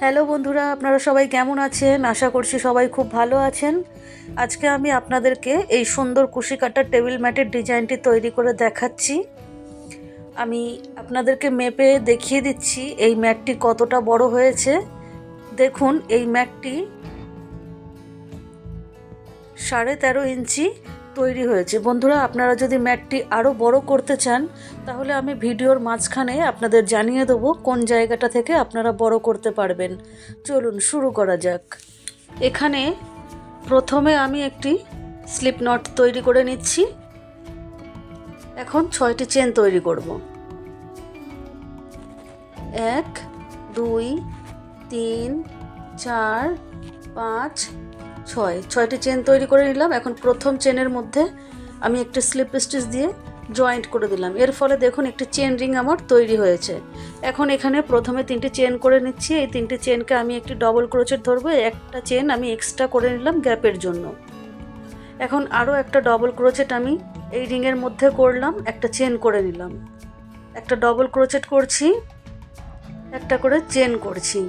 Hello বন্ধুরা, আপনারা সবাই কেমন আছেন? আশা করছি সবাই খুব ভালো আছেন। আজকে আমি আপনাদেরকে এই সুন্দর কুশি কাটার টেবিল ম্যাটের ডিজাইনটি তৈরি করে দেখাচ্ছি। আমি আপনাদেরকে মেপে দেখিয়ে দিচ্ছি এই ম্যাটটি কতটা বড় হয়েছে। দেখুন, এই ম্যাটটি সাড়ে তেরো ইঞ্চি তৈরি হয়েছে। বন্ধুরা, আপনারা যদি ম্যাটটি আরও বড় করতে চান, তাহলে আমি ভিডিওর মাঝখানে আপনাদের জানিয়ে দেবো কোন জায়গাটা থেকে আপনারা বড় করতে পারবেন। চলুন, শুরু করা যাক। এখানে প্রথমে আমি একটি স্লিপ নট তৈরি করে নিচ্ছি। এখন ছয়টি চেন তৈরি করব। এক, দুই, তিন, চার, পাঁচ ছয়, ছয়টি চেন তৈরি করে নিলাম। এখন প্রথম চেনের মধ্যে আমি একটি স্লিপ স্টিচ দিয়ে জয়েন্ট করে দিলাম। এর ফলে দেখুন একটি চেন রিং আমার তৈরি হয়েছে। এখন এখানে প্রথমে তিনটি চেন করে নিচ্ছি। এই তিনটি চেনকে আমি একটি ডবল ক্রোচেট ধরবো। একটা চেন আমি এক্সট্রা করে নিলাম গ্যাপের জন্য। এখন আরও একটা ডবল ক্রোচেট আমি এই রিংয়ের মধ্যে করলাম। একটা চেন করে নিলাম। একটা ডবল ক্রোচেট করছি। একটা করে চেন করছি।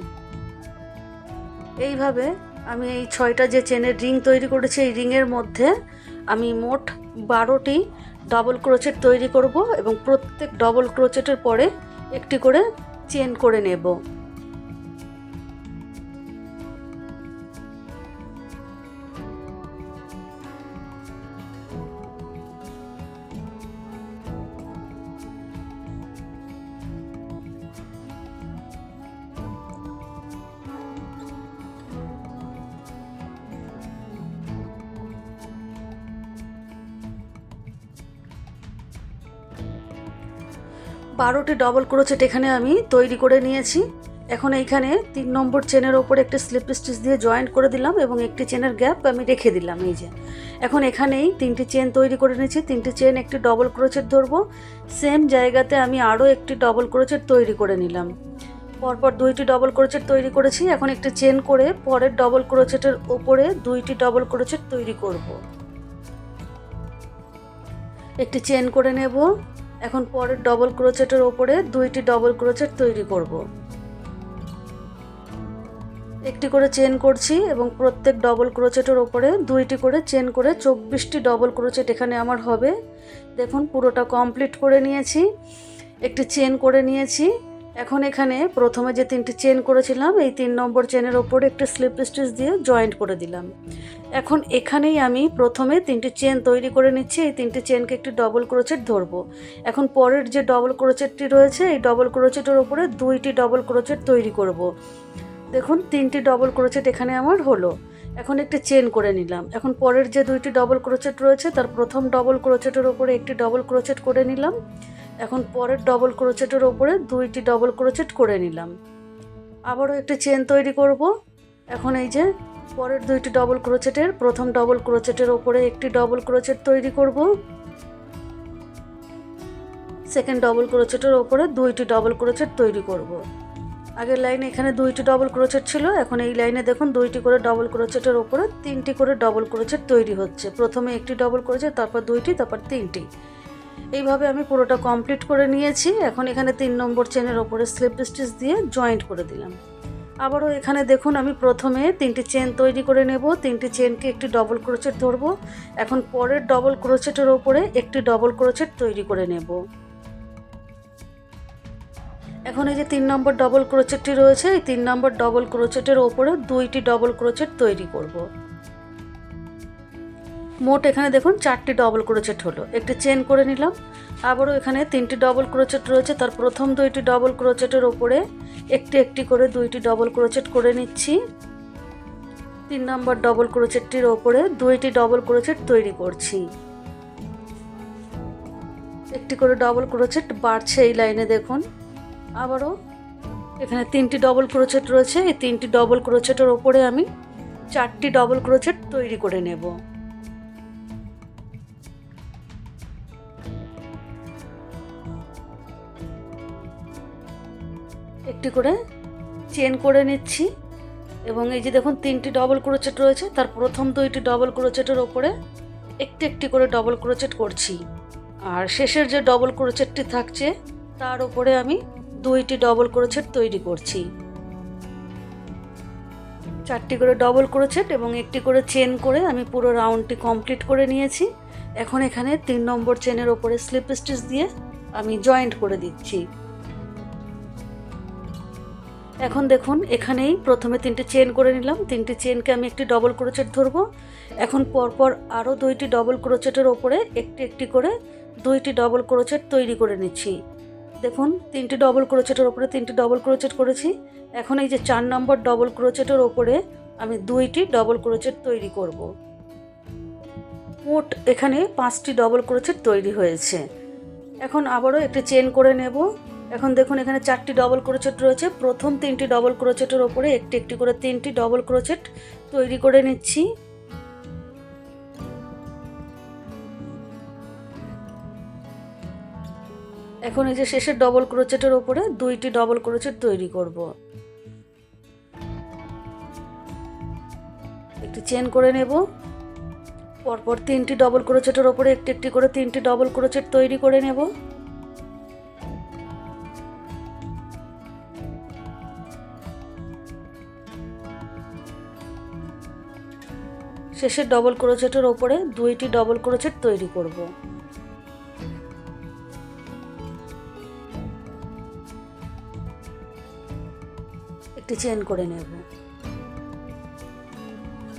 এইভাবে আমি এই ছয়টা যে চেনের রিং তৈরি করেছি, এই রিংয়ের মধ্যে আমি মোট বারোটি ডবল ক্রোচেট তৈরি করব এবং প্রত্যেক ডবল ক্রোচেটের পরে একটি করে চেন করে নেব। বারোটি ডবল ক্রোচেট এখানে আমি তৈরি করে নিয়েছি। এখন এইখানে তিন নম্বর চেনের ওপরে একটি স্লিপ স্টিচ দিয়ে জয়েন্ট করে দিলাম এবং একটি চেনের গ্যাপ আমি রেখে দিলাম এই যে। এখন এখানেই তিনটি চেন তৈরি করে নিয়েছি। তিনটি চেন একটি ডবল ক্রোচেট ধরবো। সেম জায়গাতে আমি আরও একটি ডবল ক্রোচেট তৈরি করে নিলাম। পরপর দুইটি ডবল ক্রোচেট তৈরি করেছি। এখন একটি চেন করে পরের ডবল ক্রোচেটের ওপরে দুইটি ডবল ক্রোচেট তৈরি করব। একটি চেন করে নেব। এখন পরের ডবল ক্রোচেটের ওপরে দুইটি ডবল ক্রোচেট তৈরি করব। একটি করে চেন করছি এবং প্রত্যেক ডবল ক্রোচেটের ওপরে দুইটি করে চেন করে চব্বিশটি ডবল ক্রোচেট এখানে আমার হবে। দেখুন পুরোটা কমপ্লিট করে নিয়েছি। একটি চেন করে নিয়েছি। এখন এখানে প্রথমে যে তিনটি চেন করেছিলাম, এই তিন নম্বর চেনের ওপরে একটি স্লিপ স্টিচ দিয়ে জয়েন্ট করে দিলাম। এখন এখানেই আমি প্রথমে তিনটি চেন তৈরি করে নিচ্ছি, এই তিনটি চেনকে একটি ডবল ক্রোচেট ধরবো। এখন পরের যে ডবল ক্রোচেটটি রয়েছে, এই ডবল ক্রোচেটের ওপরে দুইটি ডবল ক্রোচেট তৈরি করব। দেখুন, তিনটি ডবল ক্রোচেট এখানে আমার হলো। এখন একটি চেন করে নিলাম। এখন পরের যে দুইটি ডবল ক্রোচেট রয়েছে, তার প্রথম ডবল ক্রোচেটের ওপরে একটি ডবল ক্রোচেট করে নিলাম। এখন পরের ডবল ক্রোচেটের ওপরে দুইটি ডবল ক্রোচেট করে নিলাম। আবারও একটি চেন তৈরি করব। এখন এই যে পরের দুইটি ডবল ক্রোচেটের প্রথম ডবল ক্রোচেটের ওপরে একটি ডবল ক্রোচেট তৈরি করব। সেকেন্ড ডবল ক্রোচেটের ওপরে দুইটি ডবল ক্রোচেট তৈরি করব। আগের লাইনে এখানে দুইটি ডবল ক্রোচেট ছিল, এখন এই লাইনে দেখুন দুইটি করে ডবল ক্রোচেটের ওপরে তিনটি করে ডবল ক্রোচেট তৈরি হচ্ছে। প্রথমে একটি ডবল ক্রোচেট তারপর দুইটি, তারপর তিনটি। এইভাবে আমি পুরোটা কমপ্লিট করে নিয়েছি। এখন এখানে তিন নম্বর চেনের ওপরে স্লিপ স্টিচ দিয়ে জয়েন্ট করে দিলাম। আবারও এখানে দেখুন, আমি প্রথমে তিনটি চেন তৈরি করে নেব। তিনটি চেনকে একটি ডবল ক্রোচেট ধরবো। এখন পরের ডবল ক্রোচেটের ওপরে একটি ডবল ক্রোচেট তৈরি করে নেব। এখন এই যে তিন নম্বর ডবল ক্রোচেটটি রয়েছে, এই তিন নম্বর ডবল ক্রোচেটের ওপরে দুইটি ডবল ক্রোচেট তৈরি করব। মোট এখানে দেখুন চারটি ডবল ক্রোচেট হলো। একটি চেন করে নিলাম, আবারও এখানে তিনটি ডবল ক্রোচেট রয়েছে। তার প্রথম দুইটি ডবল ক্রোচেটের ওপরে একটি একটি করে দুইটি ডবল ক্রোচেট করে নিচ্ছি। তিন নম্বর ডবল ক্রোচেটটির ওপরে দুইটি ডবল ক্রোচেট তৈরি করছি। একটি করে ডবল ক্রোচেট বাড়ছে এই লাইনে দেখুন। আবারও এখানে তিনটি ডবল ক্রোচেট রয়েছে। এই তিনটি ডবল ক্রোচেটের ওপরে আমি চারটি ডবল ক্রোচেট তৈরি করে নেব। একটি করে চেন করে নিচ্ছি। এবং এই যে দেখুন, তিনটি ডবল ক্রোচেট রয়েছে। তার প্রথম দুইটি ডবল ক্রোচেটের ওপরে একটি একটি করে ডবল ক্রোচেট করছি। আর শেষের যে ডবল ক্রোচেটটি থাকছে, তার উপরে আমি দুইটি ডবল ক্রোচেট তৈরি করছি। চারটি করে ডবল ক্রোচেট এবং একটি করে চেন করে আমি পুরো রাউন্ডটি কমপ্লিট করে নিয়েছি। এখন এখানে তিন নম্বর চেনের ওপরে স্লিপ স্টিচ দিয়ে আমি জয়েন্ট করে দিচ্ছি। এখন দেখুন, এখানেই প্রথমে তিনটে চেন করে নিলাম। তিনটে চেনকে আমি একটি ডবল ক্রোচেট ধরবো। এখন পরপর আরও দুইটি ডবল ক্রোচেটের ওপরে একটি একটি করে দুইটি ডবল ক্রোচেট তৈরি করে নিচ্ছি। দেখুন, তিনটি ডবল ক্রোচেটের ওপরে তিনটি ডবল ক্রোচেট করেছি। এখন এই যে চার নম্বর ডবল ক্রোচেটের ওপরে আমি দুইটি ডবল ক্রোচেট তৈরি করব। মোট এখানে পাঁচটি ডবল ক্রোচেট তৈরি হয়েছে। এখন আবারও একটি চেন করে নেব। এখন দেখুন, এখানে চারটি ডবল ক্রোচেট রয়েছে। প্রথম তিনটি ডবল ক্রোচেটের ওপরে একটি একটি করে তিনটি ডবল ক্রোচেট তৈরি করে নিচ্ছি। এখন এই যে শেষের ডবল ক্রোচেটের ওপরে দুইটি ডবল ক্রোচেট তৈরি করব। একটি চেন করে নেব। পরপর তিনটি ডবল ক্রোচেটের ওপরে একটি একটি করে তিনটি ডবল ক্রোচেট তৈরি করে নেব। শেষের ডবল ক্রোচেটের ওপরে দুইটি ডবল ক্রোচেট তৈরি করব। একটি চেন করে নেব।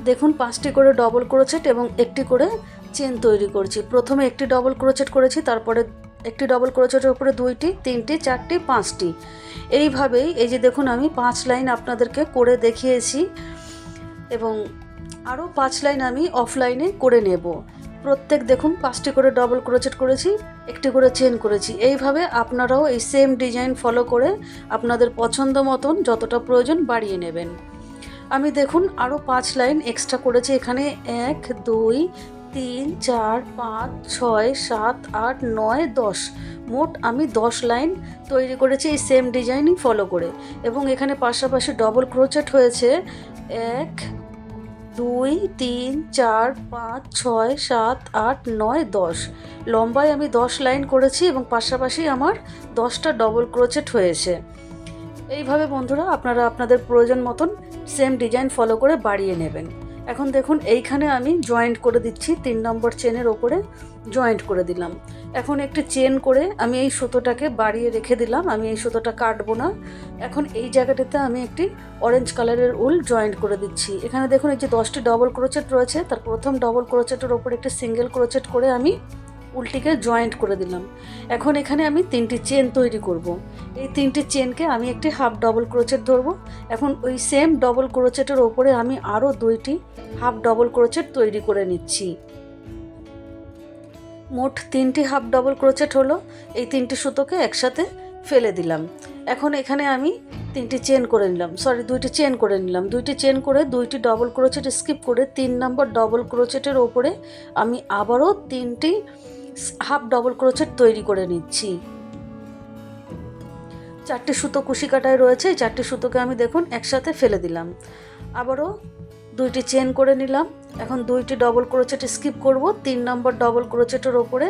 দেখুন, পাঁচটি করে ডবল ক্রোচেট এবং একটি করে চেন তৈরি করছি। প্রথমে একটি ডবল ক্রোচেট করেছি, তারপরে একটি ডবল ক্রোচেটের উপরে দুইটি, তিনটি, চারটি, পাঁচটি। এইভাবেই, এই যে দেখুন, আমি পাঁচ লাইন আপনাদেরকে করে দেখিয়েছি এবং আরও পাঁচ লাইন আমি অফলাইনে করে নেব। প্রত্যেক দেখুন, পাঁচটি করে ডবল ক্রোচেট করেছি, একটি করে চেন করেছি। এইভাবে আপনারাও এই সেম ডিজাইন ফলো করে আপনাদের পছন্দ মতন যতটা প্রয়োজন বাড়িয়ে নেবেন। আমি দেখুন আরও পাঁচ লাইন এক্সট্রা করেছি এখানে। এক, দুই, তিন, চার, পাঁচ, ছয়, সাত, আট, নয়, দশ। মোট আমি দশ লাইন তৈরি করেছি এই সেম ডিজাইনই ফলো করে। এবং এখানে পাশাপাশি ডবল ক্রোচেট হয়েছে। এক দুই, তিন, চার, পাঁচ, ছয়, সাত, আট, নয়, দশ। লম্বায় আমি দশ লাইন করেছি এবং পাশাপাশি আমার দশটা ডবল ক্রোচেট হয়েছে। এইভাবে বন্ধুরা আপনারা আপনাদের প্রয়োজন মতন সেম ডিজাইন ফলো করে বাড়িয়ে নেবেন। এখন দেখুন এইখানে আমি জয়েন্ট করে দিচ্ছি, তিন নম্বর চেনের ওপরে জয়েন্ট করে দিলাম। এখন একটি চেন করে আমি এই সুতোটাকে বাড়িয়ে রেখে দিলাম, আমি এই সুতোটা কাটবো না। এখন এই জায়গাটাতে আমি একটি অরেঞ্জ কালারের উল জয়েন্ট করে দিচ্ছি। এখানে দেখুন এই যে দশটি ডবল ক্রোচেট রয়েছে, তার প্রথম ডবল ক্রোচেটের ওপর একটি সিঙ্গেল ক্রোচেট করে আমি উলটিকে জয়েন্ট করে দিলাম। এখন এখানে আমি তিনটি চেন তৈরি করব। এই তিনটি চেনকে আমি একটি হাফ ডবল ক্রোচেট ধরবো। এখন ওই সেম ডবল ক্রোচেটের ওপরে আমি আরও দুইটি হাফ ডবল ক্রোচেট তৈরি করে নিচ্ছি। মোট তিনটি হাফ ডবল ক্রোচেট হলো। এই তিনটি সুতোকে একসাথে ফেলে দিলাম। এখন এখানে আমি তিনটি চেন করে নিলাম। সরি দুইটি চেন করে নিলাম। দুইটি চেন করে দুইটি ডবল ক্রোচেট স্কিপ করে তিন নম্বর ডবল ক্রোচেটের ওপরে আমি আবারও তিনটি হাফ ডবল ক্রোচেট তৈরি করে নিচ্ছি। চারটি সুতো কুশি কাটায় রয়েছে। এই চারটি সুতোকে আমি দেখুন একসাথে ফেলে দিলাম। আবারও দুইটি চেন করে নিলাম। এখন দুইটি ডবল ক্রোচেট স্কিপ করব, তিন নম্বর ডবল ক্রোচেটের ওপরে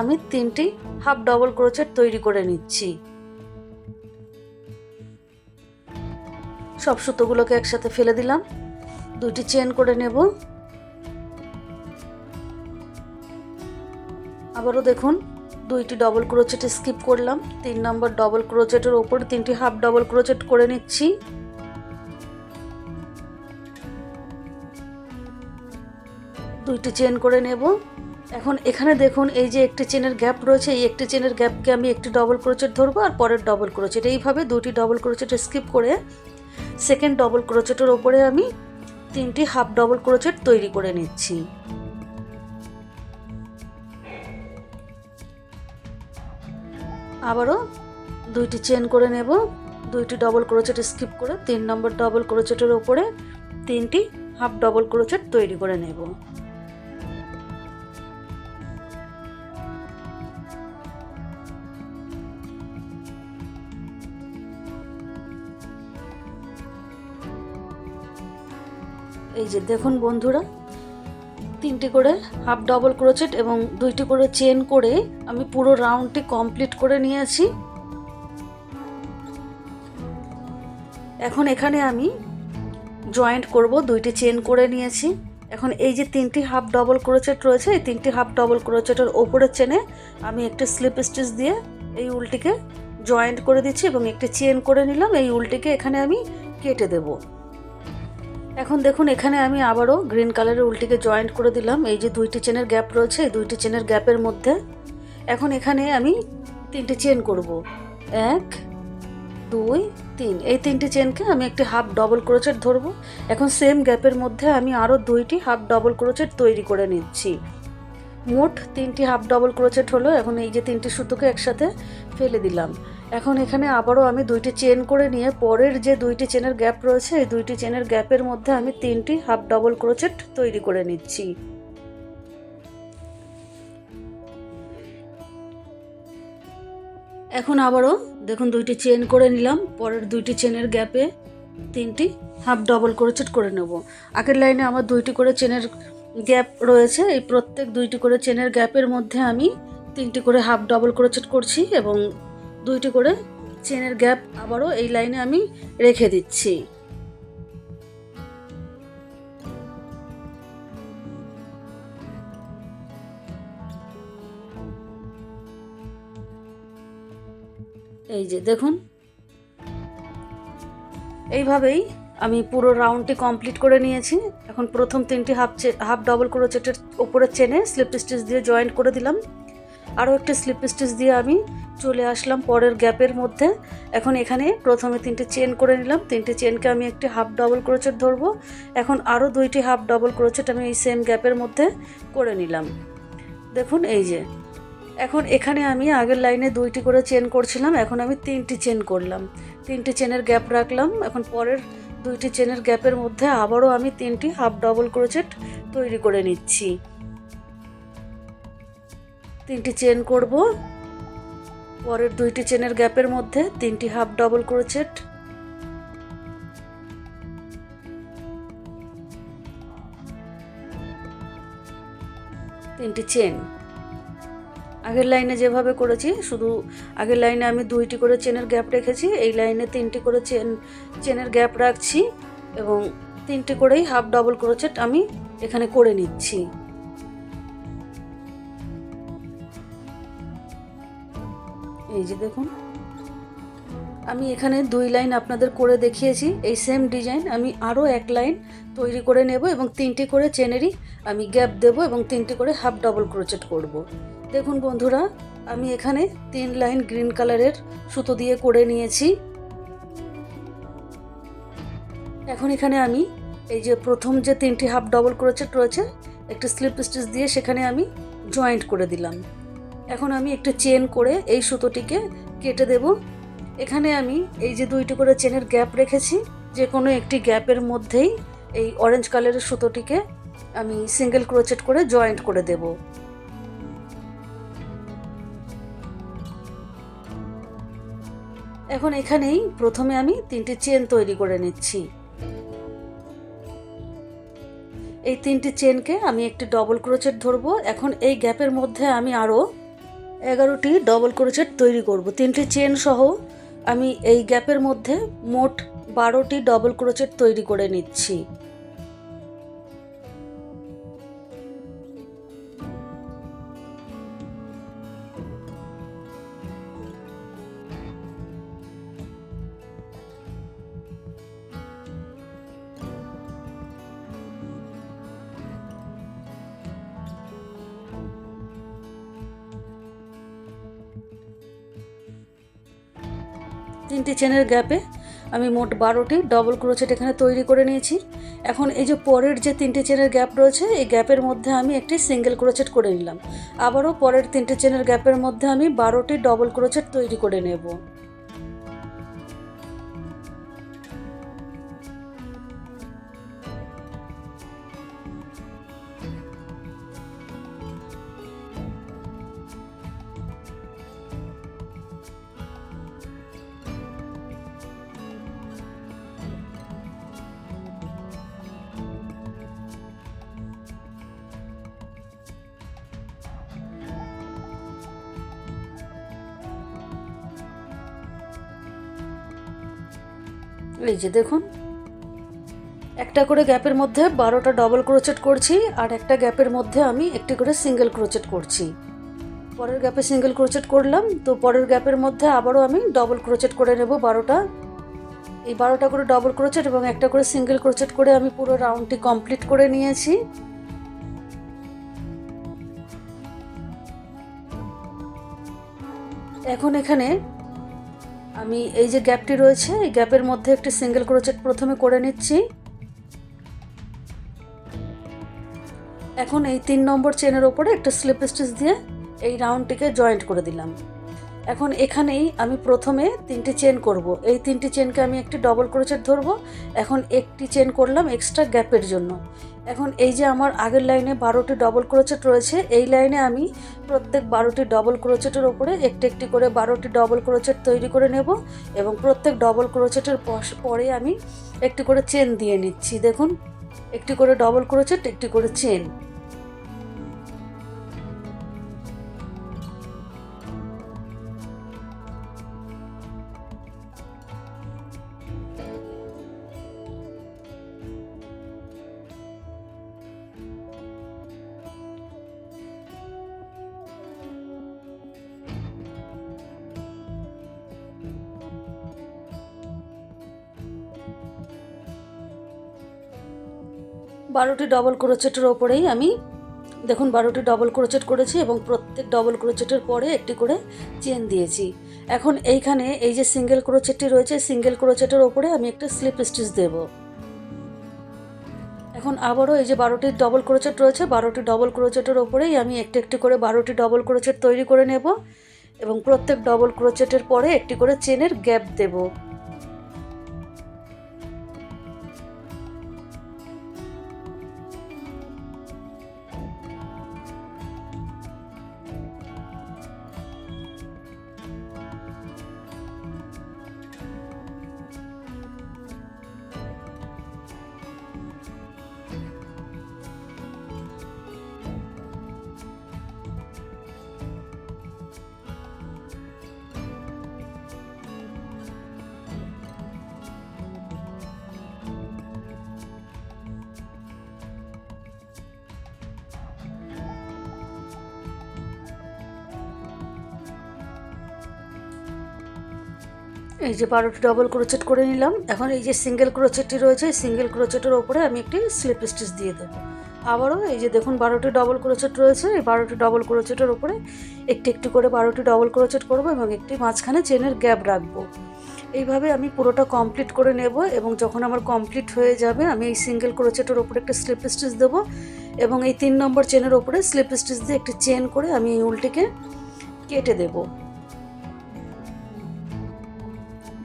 আমি তিনটি হাফ ডবল ক্রোচেট তৈরি করে নিচ্ছি। সব সুতোগুলোকে একসাথে ফেলে দিলাম। দুইটি চেন করে নেব। আবারও দেখুন, দুইটি ডবল ক্রোচেট স্কিপ করলাম, তিন নম্বর ডবল ক্রোচেটের ওপর তিনটি হাফ ডবল ক্রোচেট করে নিচ্ছি। দুইটি চেন করে নেব। এখন এখানে দেখুন, এই যে একটি চেনের গ্যাপ রয়েছে, এই একটি চেনের গ্যাপকে আমি একটি ডবল ক্রোচেট ধরবো আর পরের ডবল ক্রোচেট এইভাবে দুটি ডবল ক্রোচেট স্কিপ করে সেকেন্ড ডবল ক্রোচেটের ওপরে আমি তিনটি হাফ ডবল ক্রোচেট তৈরি করে নিচ্ছি। আবারও দুইটি চেন করে নেব, দুইটি ডবল ক্রোচেট স্কিপ করে তিন নম্বর ডবল ক্রোচেটের ওপরে তিনটি হাফ ডবল ক্রোচেট তৈরি করে নেব। এই যে দেখুন বন্ধুরা, তিনটি করে হাফ ডবল ক্রোচেট এবং দুইটি করে চেন করে আমি পুরো রাউন্ডটি কমপ্লিট করে নিয়েছি। এখন এখানে আমি জয়েন্ট করব, দুইটি চেন করে নিয়েছি। এখন এই যে তিনটি হাফ ডবল ক্রোচেট রয়েছে, এই তিনটি হাফ ডবল ক্রোচেটের ওপরের চেনে আমি একটি স্লিপ স্টিচ দিয়ে এই উলটিকে জয়েন্ট করে দিচ্ছি এবং একটি চেন করে নিলাম। এই উলটিকে এখানে আমি কেটে দেব। এখন দেখুন, এখানে আমি আবারও গ্রিন কালারের উলটিকে জয়েন্ট করে দিলাম। এই যে দুইটি চেনের গ্যাপ রয়েছে, এই দুইটি চেনের গ্যাপের মধ্যে এখন এখানে আমি তিনটি চেন করব। এক, দুই, তিন। এই তিনটি চেনকে আমি একটি হাফ ডবল ক্রোচেট ধরবো। এখন সেম গ্যাপের মধ্যে আমি আরও দুইটি হাফ ডবল ক্রোচেট তৈরি করে নিচ্ছি। মোট তিনটি হাফ ডবল ক্রোচেট হলো। এখন এই যে তিনটি সুতোকে একসাথে ফেলে দিলাম। এখন এখানে আবারও আমি দুইটি চেন করে নিয়ে পরের যে দুইটি চেনের গ্যাপ রয়েছে, এই দুইটি চেনের গ্যাপের মধ্যে আমি তিনটি হাফ ডবল ক্রোচেট তৈরি করে নিচ্ছি। এখন আবারও দেখুন দুইটি চেন করে নিলাম, পরের দুইটি চেনের গ্যাপে তিনটি হাফ ডবল ক্রোচেট করে নেব। আগের লাইনে আমার দুইটি করে চেনের গ্যাপ রয়েছে, এই প্রত্যেক দুইটি করে চেনের গ্যাপের মধ্যে আমি তিনটি করে হাফ ডবল ক্রোচেট করছি এবং দুইটি করে চেনের গ্যাপ আবারও এই লাইনে আমি রেখে দিচ্ছি। এই যে দেখুন। এইভাবেই আমি পুরো রাউন্ডটি কমপ্লিট করে নিয়েছি। এখন প্রথম তিনটি হাফ হাফ ডবল ক্রোচেটের ওপরের চেনে স্লিপ স্টিচ দিয়ে জয়েন্ট করে দিলাম। আরও একটি স্লিপ স্টিচ দিয়ে আমি চলে আসলাম পরের গ্যাপের মধ্যে। এখন এখানে প্রথমে তিনটে চেন করে নিলাম। তিনটে চেনকে আমি একটি হাফ ডবল ক্রোচেট ধরবো। এখন আরও দুইটি হাফ ডবল ক্রোচেট আমি এই সেম গ্যাপের মধ্যে করে নিলাম। দেখুন, এই যে। এখন এখানে আমি আগের লাইনে দুইটি করে চেন করছিলাম। এখন আমি তিনটি চেন করলাম। তিনটি চেনের গ্যাপ রাখলাম। এখন পরের দুইটি চেনের গ্যাপের মধ্যে আবারও আমি তিনটি হাফ ডবল ক্রোচেট তৈরি করে নিচ্ছি। তিনটি চেন করব। পরের দুইটি চেনের গ্যাপের মধ্যে তিনটি হাফ ডবল ক্রোচেট তিনটি চেন। আগের লাইনে যেভাবে করেছি, শুধু আগের লাইনে আমি দুইটি করে চেনের গ্যাপ রেখেছি, এই লাইনে তিনটি করে চেন, চেনের গ্যাপ রাখছি এবং তিনটি করেই হাফ ডবল ক্রোচেট আমি এখানে করে নিচ্ছি। এই যে দেখুন। আমি এখানে দুই লাইন আপনাদের করে দেখিয়েছি, এই সেম ডিজাইন আমি আরও এক লাইন তৈরি করে নেব এবং তিনটি করে চেনেরই আমি গ্যাপ দেব এবং তিনটি করে হাফ ডবল ক্রোচেট করব। দেখুন বন্ধুরা, আমি এখানে তিন লাইন গ্রিন কালারের সুতো দিয়ে করে নিয়েছি। এখন এখানে আমি এই যে প্রথম যে তিনটি হাফ ডবল ক্রোচেট রয়েছে, একটি স্লিপ স্টিচ দিয়ে সেখানে আমি জয়েন্ট করে দিলাম। এখন আমি একটু চেন করে এই সুতোটিকে কেটে দেব। এখানে আমি এই যে দুইটি করে চেনের গ্যাপ রেখেছি যে কোনো একটি গ্যাপের মধ্যেই এই অরেঞ্জ কালারের সুতোটিকে আমি সিঙ্গেল ক্রোচেট করে জয়েন্ট করে দেব। এখন এখানেই প্রথমে আমি তিনটি চেন তৈরি করে নিচ্ছি। এই তিনটি চেনকে আমি একটি ডবল ক্রোচেট ধরবো। এখন এই গ্যাপের মধ্যে আমি আরও এগারোটি ডবল ক্রোচেট তৈরি করব। তিনটি চেন সহ আমি এই গ্যাপের মধ্যে মোট বারোটি ডবল ক্রোচেট তৈরি করে নিচ্ছি। চেনের গ্যাপে আমি মোট বারোটি ডবল ক্রোচেট এখানে তৈরি করে নিয়েছি। এখন এই যে পরের যে তিনটে চেনের গ্যাপ রয়েছে, এই গ্যাপের মধ্যে আমি একটি সিঙ্গেল ক্রোচেট করে নিলাম। আবারও পরের তিনটে চেনের গ্যাপের মধ্যে আমি বারোটি ডবল ক্রোচেট তৈরি করে নেব। এই যে দেখুন। একটা করে গ্যাপের মধ্যে বারোটা ডবল ক্রোচেট করছি, আর একটা গ্যাপের মধ্যে আমি একটি করে সিঙ্গেল ক্রোচেট করছি। পরের গ্যাপে সিঙ্গেল ক্রোচেট করলাম, তো পরের গ্যাপের মধ্যে আবারও আমি ডবল ক্রোচেট করে নেব বারোটা। এই বারোটা করে ডবল ক্রোচেট এবং একটা করে সিঙ্গেল ক্রোচেট করে আমি পুরো রাউন্ডটি কমপ্লিট করে নিয়েছি। এখন এখানে আমি এই যে গ্যাপটি রয়েছে, এই গ্যাপের মধ্যে একটি সিঙ্গেল ক্রোচেট প্রথমে করে নিচ্ছি। এখন এই তিন নম্বর চেনের ওপরে একটা স্লিপ স্টিচ দিয়ে এই রাউন্ডটিকে জয়েন্ট করে দিলাম। এখন এখানেই আমি প্রথমে তিনটি চেন করব। এই তিনটি চেনকে আমি একটি ডবল ক্রোচেট ধরবো। এখন একটি চেন করলাম এক্সট্রা গ্যাপের জন্য। এখন এই যে আমার আগের লাইনে বারোটি ডবল ক্রোচেট রয়েছে, এই লাইনে আমি প্রত্যেক বারোটি ডবল ক্রোচেটের ওপরে একটি একটি করে বারোটি ডবল ক্রোচেট তৈরি করে নেব এবং প্রত্যেক ডবল ক্রোচেটের পরে আমি একটি করে চেন দিয়ে নিচ্ছি। দেখুন, একটি করে ডবল ক্রোচেট একটি করে চেন বারোটি ডবল ক্রোচেটের ওপরেই আমি, দেখুন, বারোটি ডবল ক্রোচেট করেছি এবং প্রত্যেক ডবল ক্রোচেটের পরে একটি করে চেন দিয়েছি। এখন এইখানে এই যে সিঙ্গেল ক্রোচেটটি রয়েছে সিঙ্গেল ক্রোচেটের ওপরে আমি একটা স্লিপ স্টিচ দেব। এখন আবারও এই যে বারোটি ডবল ক্রোচেট রয়েছে, বারোটি ডবল ক্রোচেটের ওপরেই আমি একটি একটি করে বারোটি ডবল ক্রোচেট তৈরি করে নেব এবং প্রত্যেক ডবল ক্রোচেটের পরে একটি করে চেনের গ্যাপ দেবো। এই যে বারোটি ডবল ক্রোচেট করে নিলাম। এখন এই যে সিঙ্গেল ক্রোচেটটি রয়েছে সিঙ্গেল ক্রোচেটের ওপরে আমি একটি স্লিপ স্টিচ দিয়ে দেবো। আবারও এই যে দেখুন বারোটি ডবল ক্রোচেট রয়েছে, এই বারোটি ডবল ক্রোচেটের ওপরে একটি একটি করে বারোটি ডবল ক্রোচেট করব এবং একটি মাঝখানে চেনের গ্যাপ রাখব। এইভাবে আমি পুরোটা কমপ্লিট করে নেব এবং যখন আমার কমপ্লিট হয়ে যাবে, আমি এই সিঙ্গেল ক্রোচেটের ওপরে একটা স্লিপ স্টিচ দেবো এবং এই তিন নম্বর চেনের ওপরে স্লিপ স্টিচ দিয়ে একটি চেন করে আমি এই উল্টিকে কেটে দেবো।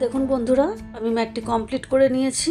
দেখুন বন্ধুরা আমি ম্যাটটি কমপ্লিট করে নিয়েছি।